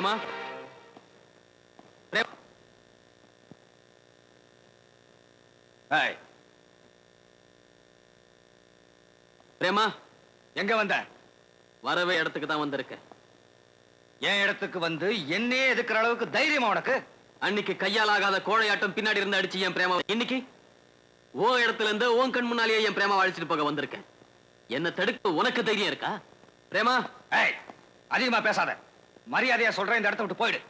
பிரேமா? பிரேமா? எங்க வந்த? வரவே இடத்துக்கு தான் வந்திருக்கேன் என் இடத்துக்கு வந்து என்னையே எதுக்குற அளவுக்கு தைரியமா உனக்கு? அன்னைக்கு கையால் ஆகாத கோழையாட்டம் பின்னாடி இருந்து அடிச்சு என் பிரேமா இன்னைக்கு? ஓ இடத்துல இருந்து உன் கண் முன்னாலேயே என் பிரேமா அழிச்சிட்டு போக வந்திருக்கேன் என்ன தடுக்க உனக்கு தைரியம் இருக்கா? பிரேமா? அதிகமா பேசாத. மரியாதையா சொல்றேன் இந்த இடத்த விட்டு போயிடு.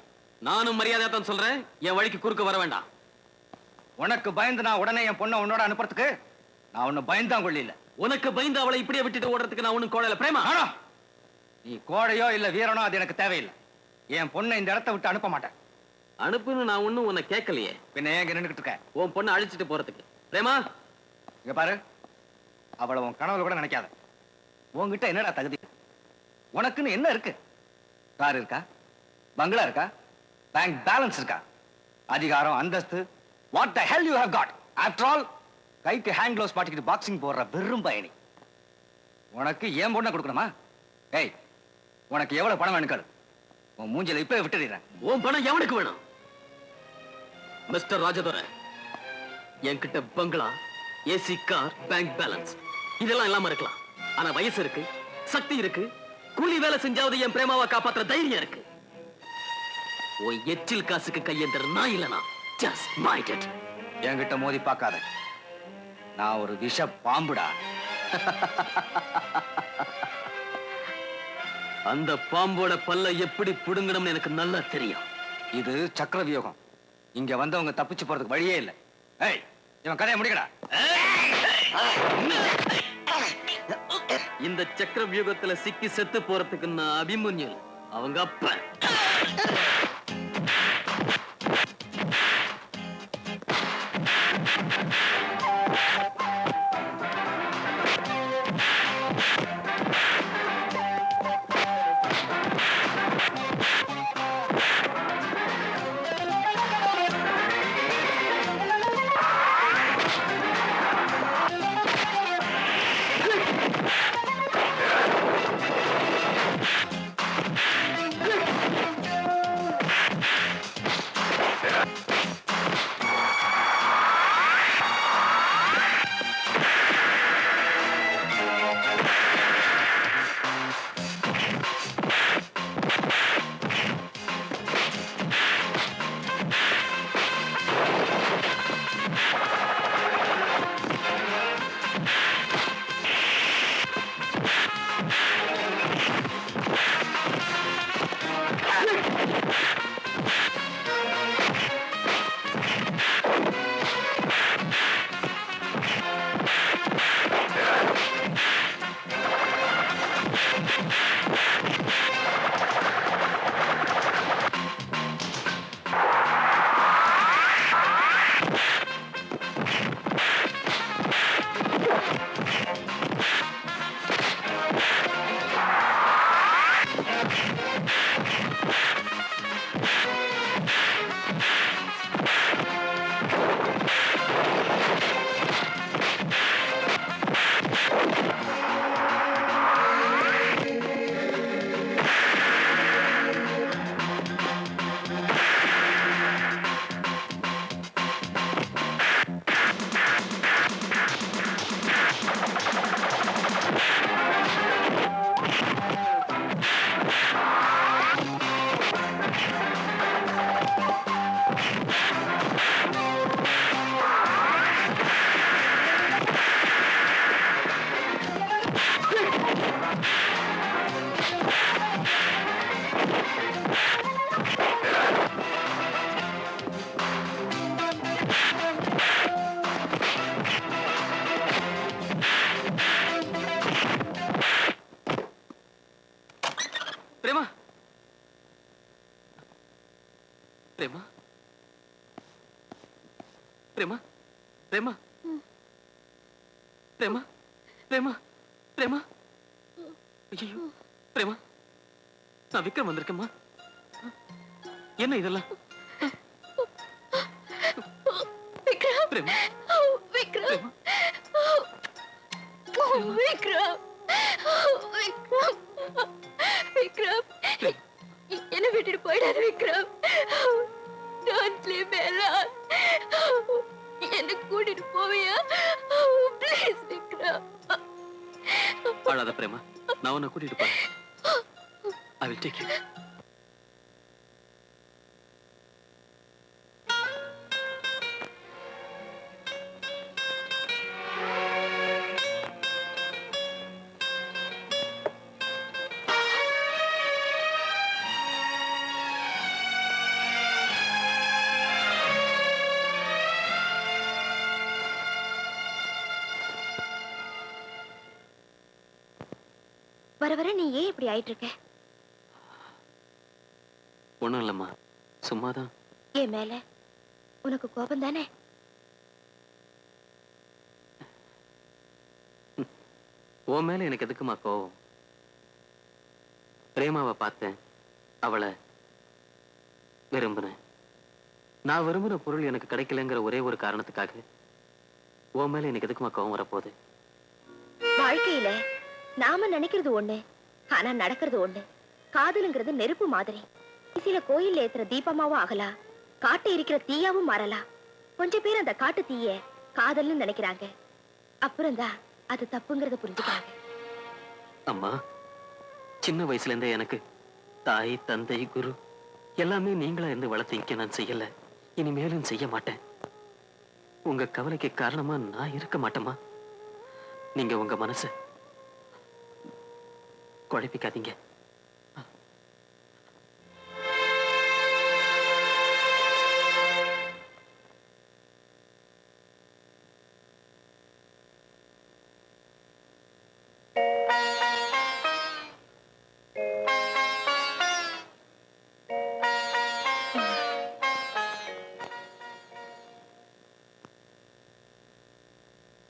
நானும் மரியாதையா தான் சொல்றேன். என் வழிக்கு குறுக்க வர வேண்டாம். உனக்கு பயந்து நான் உடனே என் பொண்ணை உன்னோட அனுப்புறதுக்கு நான் உன்னை பயந்தான் கொள்ளில உனக்கு பயந்து அவளை இப்படியே விட்டுட்டு ஓடுறதுக்கு நான் ஒண்ணும் கோழையில பிரேமா? ஆனா நீ கோழையோ இல்ல வீரனோ அது எனக்கு தேவையில்லை. என் பொண்ணை இந்த இடத்த விட்டு அனுப்ப மாட்டேன். அனுப்புன்னு நான் ஒண்ணும் உன்னை கேட்கலையே. பின்ன ஏன் நின்னுகிட்டு இருக்க? உன் பொண்ணை அழிச்சிட்டு போறதுக்கு. பிரேமா? இங்க பாரு. அவளை உன் கனவுல கூட நினைக்காத. உன்கிட்ட என்னடா தகுதி? உனக்குன்னு என்ன இருக்கு? கார் இருக்கா? பங்களா இருக்கா? பேங்க் பேலன்ஸ் இருக்கா? அதிகாரம் அந்தஸ்து. What the hell you have got after all கைக்கு ஹேண்ட் க்ளோஸ் பாட்டிக்கிட்டு பாக்ஸிங் போடுற வெறும் பயணி. உனக்கு ஏன் பொண்ணை கொடுக்கணுமா? ஏய் உனக்கு எவ்வளவு பணம் வேணும் உன் மூஞ்சில இப்ப விட்டுடுறேன். உன் பணம் எவனுக்கு வேணும்? மிஸ்டர் ராஜதுர என்கிட்ட பங்களா ஏசி கார் பேங்க் பேலன்ஸ் இதெல்லாம் இல்லாம இருக்கலாம். ஆனா வயசு இருக்கு சக்தி இருக்கு கூலி வேலை செஞ்சாவது என் பிரேமாவை காப்பாத்துற தைரியம் இருக்கு உன் எச்சில் காசுக்கு கையெந்தர் நான் இல்லனா ஜஸ்ட் மைண்ட் இட் என்கிட்ட மோதி பார்க்காத நான் ஒரு விஷ பாம்புடா அந்த பாம்போட பல்ல எப்படி புடுங்கணும்னு எனக்கு நல்லா தெரியும் இது சக்கர வியூகம் இங்க வந்தவங்க தப்பிச்சு போறதுக்கு வழியே இல்ல ஏய் இவன் கதையை முடிக்கடா இந்த சக்கர வியூகத்துல சிக்கி செத்து போறதுக்கு நான் அபிமன்யு. அவங்க அப்ப. பிரேமா பிரேமா பிரேமா பிரேமா ஐயோ பிரேமா நான் விக்ரம் வந்திருக்கேம்மா. என்ன இதெல்லாம்? விக்ரம். பிரேமா விக்ரம். விக்ரம். விக்ரம். விக்ரம். என்ன விட்டுட்டு போயிடாத விக்ரம். நான் உன்னை கூட்டிட்டு போறேன். ஐ வில் டேக் யூ வர வர நீ ஏன் இப்படி ஆயிட்டு இருக்க ஒண்ணும் இல்லம்மா. சும்மாதான். என் மேல? உனக்கு கோபம் தானே? உன் மேல எனக்கு எதுக்குமா கோவம் பிரேமாவை பார்த்தேன். அவளை விரும்பினேன். நான் விரும்புற பொருள் எனக்கு கிடைக்கலங்கிற ஒரே ஒரு காரணத்துக்காக உன் மேல எனக்கு எதுக்குமா கோவம் வரப்போகுது? வாழ்க்கையில நாம நினைக்கிறது ஒண்ணு ஆனா நடக்கிறது ஒண்ணு. காதலுங்கிறது நெருப்பு மாதிரி. சில கோயில்ல ஏத்துற தீபமாவும் ஆகலாம் காட்டு இருக்கிற தீயாவும் மாறலாம் கொஞ்ச பேர் அந்த காட்டு தீய காதல்னு நினைக்கிறாங்க. அப்புறம்தான் அது தப்புங்கிறத புரிஞ்சுக்கிறாங்க. அம்மா சின்ன வயசுல இருந்தே எனக்கு தாய் தந்தை குரு எல்லாமே நீங்களா இருந்து வளர்த்தீங்க நான் செய்யல. இனிமேலும் செய்ய மாட்டேன். உங்க கவலைக்கு காரணமா நான் இருக்க மாட்டேமா நீங்க உங்க மனசை குழப்பிக்காதீங்க.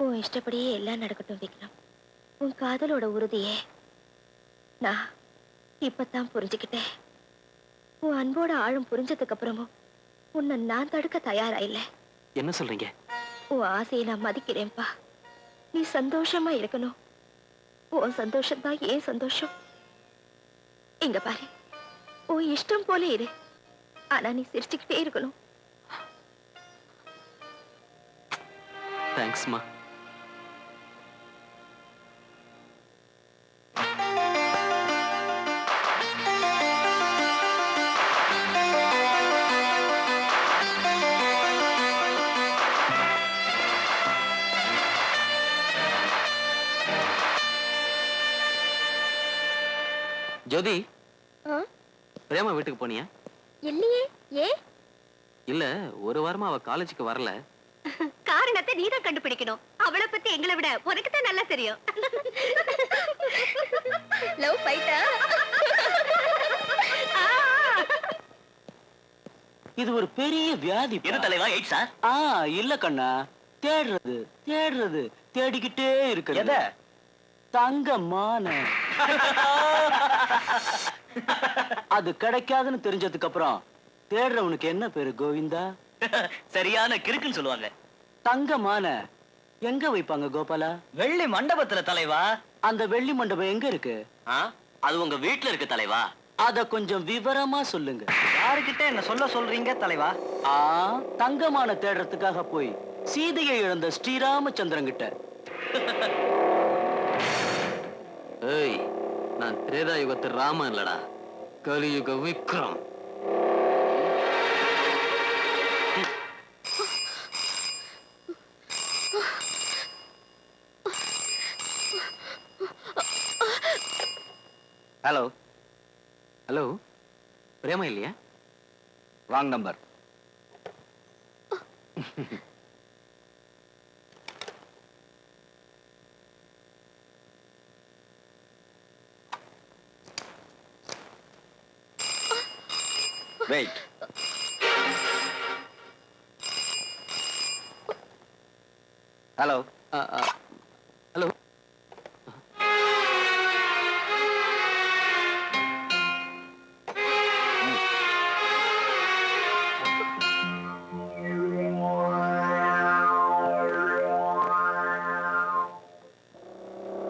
உன் இஷ்டப்படியே எல்லாம் நடக்கட்டும் விக்ரம். உன் காதலோட உறுதியே நான் இப்பதான் புரிஞ்சுக்கிட்டேன். உன் அன்போட ஆழம் புரிஞ்சதுக்கு அப்புறமும் உன்னை நான் தடுக்க தயாரா இல்ல என்ன சொல்றீங்க? உன் ஆசையை நான் மதிக்கிறேன்ப்பா. நீ சந்தோஷமா இருக்கணும். உன் சந்தோஷம் தான் ஏன் சந்தோஷம்? இங்க பாரு. உன் இஷ்டம் போல இரு. ஆனா நீ சிரிச்சுக்கிட்டே இருக்கணும். தேங்க்ஸ்மா ஜோதி. பிரேமா வீட்டுக்கு போனியா? இல்லையே ஏ? இல்ல ஒரு வாரமா அவ காலேஜுக்கு வரல. காரணத்தை நீதான் கண்டுபிடிக்கணும். அவளை பத்தி எங்களை விட உனக்கு தான் நல்லா தெரியும். லவ் ஃபைட்டா இது ஒரு பெரிய வியாதி எது தலைவா எயிட் சார் ஆ இல்ல கண்ணா. தேடுறது தேடுறது தேடிக்கிட்டே இருக்கிறது. தங்கமான. அது கிடைக்காதுன்னு தெரிஞ்சதுக்கு அப்புறம் தேடுறவனுக்கு என்ன பேரு கோவிந்தா? சரியான கிறுக்குன்னு சொல்லுவாங்க. தங்கமான எங்க வைப்பாங்க கோபாலா? வெள்ளி மண்டபத்துல தலைவா? அந்த வெள்ளி மண்டபம் எங்க இருக்கு? அது உங்க வீட்ல இருக்கு தலைவா? அத கொஞ்சம் விவரமா சொல்லுங்க. யாருக்கிட்ட என்ன சொல்ல சொல்றீங்க தலைவா? ஆ தங்கமான தேடுறதுக்காக போய் சீதையை இழந்த ஸ்ரீராமச்சந்திரன் கிட்ட. ஏய் நான் திரேதா யுகத்து ராமன் இல்லடா. கலியுக விக்ரம். ஹலோ. ஹலோ பிரேமா இல்லையா? Wrong number. Wait. Hello. Uh, uh.